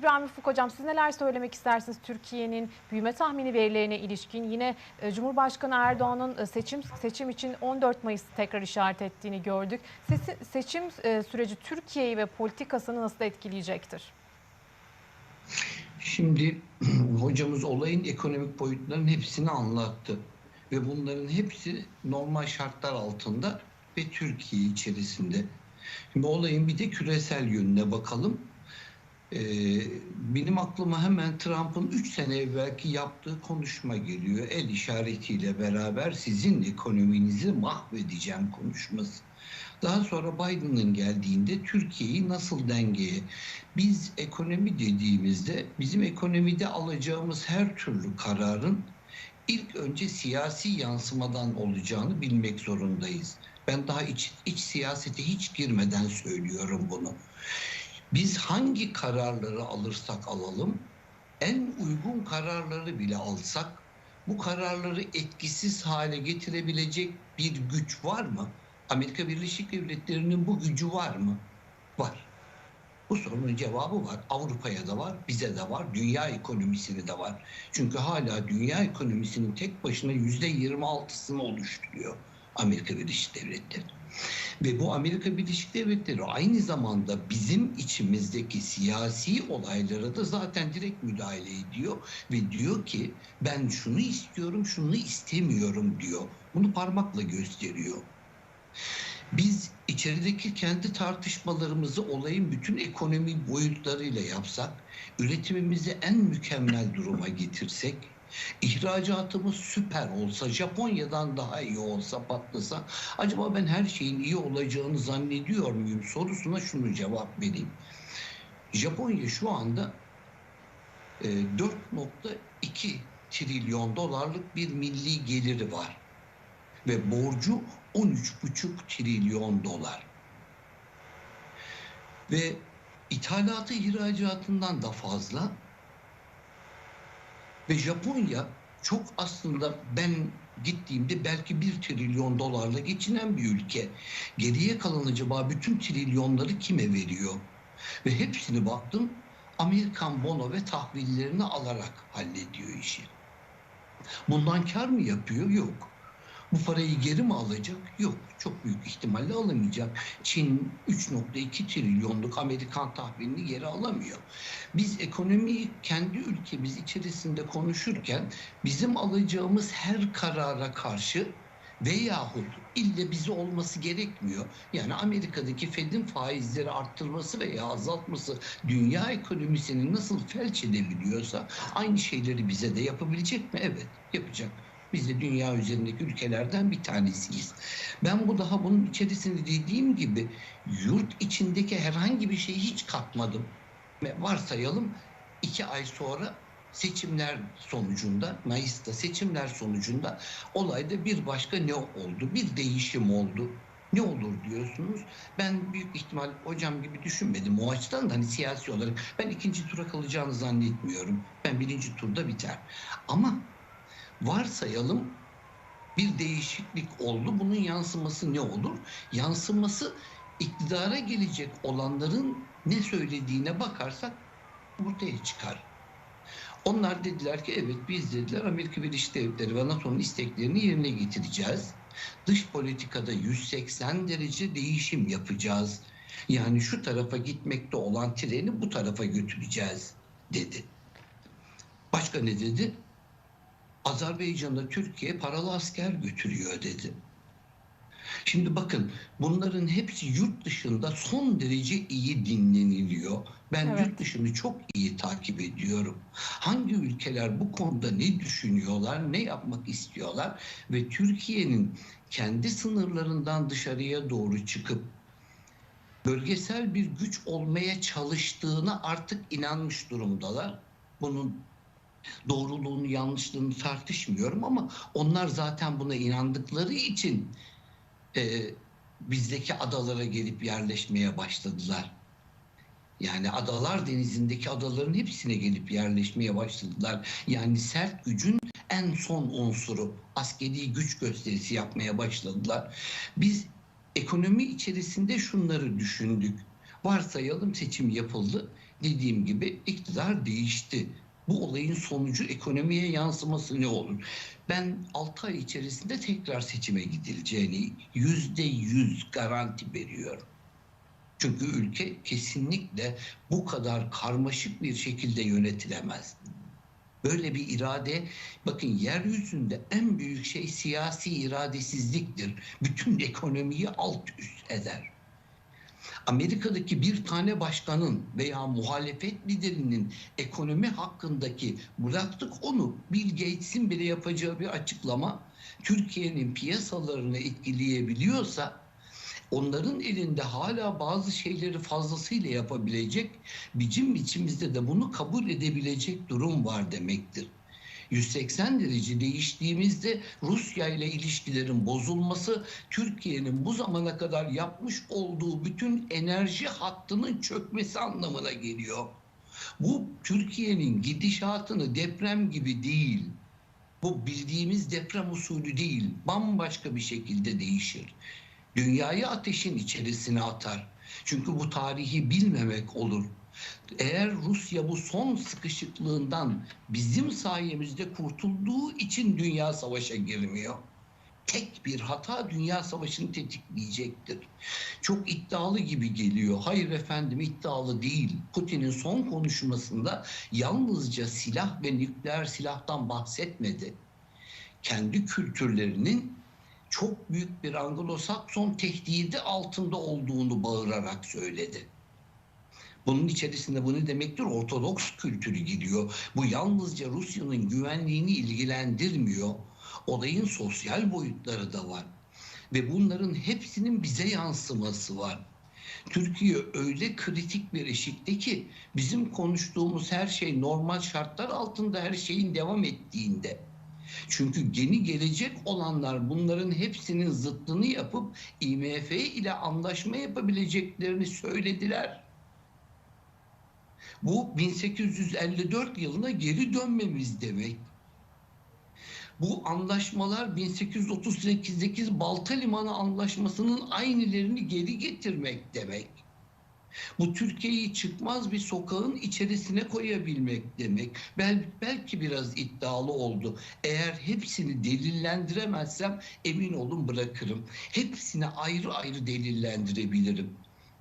İbrahim Ufuk Hocam siz neler söylemek istersiniz Türkiye'nin büyüme tahmini verilerine ilişkin? Yine e, Cumhurbaşkanı Erdoğan'ın e, seçim seçim için 14 Mayıs tekrar işaret ettiğini gördük. Sesi- seçim e, süreci Türkiye'yi ve politikasını nasıl etkileyecektir? Şimdi hocamız olayın ekonomik boyutlarının hepsini anlattı. Ve bunların hepsi normal şartlar altında ve Türkiye içerisinde. Şimdi olayın bir de küresel yönüne bakalım. Ee, benim aklıma hemen Trump'ın 3 sene evvelki yaptığı konuşma geliyor. El işaretiyle beraber sizin ekonominizi mahvedeceğim konuşması. Daha sonra Biden'ın geldiğinde Türkiye'yi nasıl dengeye? Biz ekonomi dediğimizde bizim ekonomide alacağımız her türlü kararın ilk önce siyasi yansımadan olacağını bilmek zorundayız. Ben daha iç, iç siyasete hiç girmeden söylüyorum bunu. Biz hangi kararları alırsak alalım, en uygun kararları bile alsak, bu kararları etkisiz hale getirebilecek bir güç var mı? Amerika Birleşik Devletleri'nin bu gücü var mı? Var. Bu sorunun cevabı var. Avrupa'ya da var, bize de var, dünya ekonomisini de var. Çünkü hala dünya ekonomisinin tek başına yüzde 26'sını oluşturuyor Amerika Birleşik Devletleri. Ve bu Amerika Birleşik Devletleri aynı zamanda bizim içimizdeki siyasi olaylara da zaten direkt müdahale ediyor ve diyor ki ben şunu istiyorum, şunu istemiyorum diyor. Bunu parmakla gösteriyor. Biz içerideki kendi tartışmalarımızı olayın bütün ekonomi boyutlarıyla yapsak, üretimimizi en mükemmel duruma getirsek, ihracatımız süper olsa, Japonya'dan daha iyi olsa, patlasa, acaba ben her şeyin iyi olacağını zannediyor muyum sorusuna şunu cevap vereyim. Japonya şu anda e, 4.2 trilyon dolarlık bir milli geliri var ve borcu 13,5 trilyon dolar. Ve ithalatı ihracatından da fazla. Ve Japonya çok aslında ben gittiğimde belki 1 trilyon dolarla geçinen bir ülke. Geriye kalan acaba bütün trilyonları kime veriyor? Ve hepsini baktım Amerikan bono ve tahvillerini alarak hallediyor işi. Bundan kar mı yapıyor? Yok. Bu parayı geri mi alacak? Yok. Çok büyük ihtimalle alamayacak. Çin 3.2 trilyonluk Amerikan tahvilini geri alamıyor. Biz ekonomiyi kendi ülkemiz içerisinde konuşurken bizim alacağımız her karara karşı veyahut ille bizi olması gerekmiyor. Yani Amerika'daki Fed'in faizleri arttırması veya azaltması dünya ekonomisini nasıl felç edebiliyorsa aynı şeyleri bize de yapabilecek mi? Evet, yapacak. Biz de dünya üzerindeki ülkelerden bir tanesiyiz. Ben bu daha bunun içerisinde dediğim gibi yurt içindeki herhangi bir şeyi hiç katmadım. Varsayalım iki ay sonra seçimler sonucunda, Mayıs'ta seçimler sonucunda olayda bir başka ne oldu? Bir değişim oldu. Ne olur diyorsunuz? Ben büyük ihtimal hocam gibi düşünmedim o açıdan da hani siyasi olarak. Ben ikinci tura kalacağını zannetmiyorum. Ben birinci turda biter. Ama varsayalım bir değişiklik oldu. Bunun yansıması ne olur? Yansıması iktidara gelecek olanların ne söylediğine bakarsak ortaya çıkar. Onlar dediler ki evet biz dediler Amerika Birleşik Devletleri ve NATO'nun isteklerini yerine getireceğiz. Dış politikada 180 derece değişim yapacağız. Yani şu tarafa gitmekte olan treni bu tarafa götüreceğiz dedi. Başka ne dedi? Azerbaycan'da Türkiye paralı asker götürüyor dedi. Şimdi bakın bunların hepsi yurt dışında son derece iyi dinleniliyor. Ben Evet. yurt dışını çok iyi takip ediyorum. Hangi ülkeler bu konuda ne düşünüyorlar, ne yapmak istiyorlar ve Türkiye'nin kendi sınırlarından dışarıya doğru çıkıp bölgesel bir güç olmaya çalıştığına artık inanmış durumdalar. Bunun doğruluğunu yanlışlığını tartışmıyorum ama onlar zaten buna inandıkları için e, bizdeki adalara gelip yerleşmeye başladılar. Yani adalar denizindeki adaların hepsine gelip yerleşmeye başladılar. Yani sert gücün en son unsuru askeri güç gösterisi yapmaya başladılar. Biz ekonomi içerisinde şunları düşündük. Varsayalım seçim yapıldı. dediğim gibi iktidar değişti. Bu olayın sonucu ekonomiye yansıması ne olur? Ben 6 ay içerisinde tekrar seçime gidileceğini yüzde yüz garanti veriyorum. Çünkü ülke kesinlikle bu kadar karmaşık bir şekilde yönetilemez. Böyle bir irade, bakın yeryüzünde en büyük şey siyasi iradesizliktir. Bütün ekonomiyi alt üst eder. Amerika'daki bir tane başkanın veya muhalefet liderinin ekonomi hakkındaki bıraktık onu Bill Gates'in bile yapacağı bir açıklama Türkiye'nin piyasalarını etkileyebiliyorsa onların elinde hala bazı şeyleri fazlasıyla yapabilecek bizim içimizde de bunu kabul edebilecek durum var demektir. 180 derece değiştiğimizde Rusya ile ilişkilerin bozulması Türkiye'nin bu zamana kadar yapmış olduğu bütün enerji hattının çökmesi anlamına geliyor. Bu Türkiye'nin gidişatını deprem gibi değil, bu bildiğimiz deprem usulü değil, bambaşka bir şekilde değişir. Dünyayı ateşin içerisine atar. Çünkü bu tarihi bilmemek olur. Eğer Rusya bu son sıkışıklığından bizim sayemizde kurtulduğu için dünya savaşa girmiyor. Tek bir hata dünya savaşını tetikleyecektir. Çok iddialı gibi geliyor. Hayır efendim iddialı değil. Putin'in son konuşmasında yalnızca silah ve nükleer silahtan bahsetmedi. Kendi kültürlerinin çok büyük bir Anglo-Sakson tehdidi altında olduğunu bağırarak söyledi. Bunun içerisinde bu ne demektir? Ortodoks kültürü gidiyor. Bu yalnızca Rusya'nın güvenliğini ilgilendirmiyor. Olayın sosyal boyutları da var. Ve bunların hepsinin bize yansıması var. Türkiye öyle kritik bir eşikte ki bizim konuştuğumuz her şey normal şartlar altında her şeyin devam ettiğinde. Çünkü yeni gelecek olanlar bunların hepsinin zıttını yapıp IMF ile anlaşma yapabileceklerini söylediler. Bu 1854 yılına geri dönmemiz demek. Bu anlaşmalar 1838'deki Balta Limanı Anlaşması'nın aynılarını geri getirmek demek. Bu Türkiye'yi çıkmaz bir sokağın içerisine koyabilmek demek. Bel, belki biraz iddialı oldu. Eğer hepsini delillendiremezsem emin olun bırakırım. Hepsini ayrı ayrı delillendirebilirim.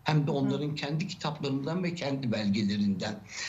Hem de onların kendi kitaplarından ve kendi belgelerinden.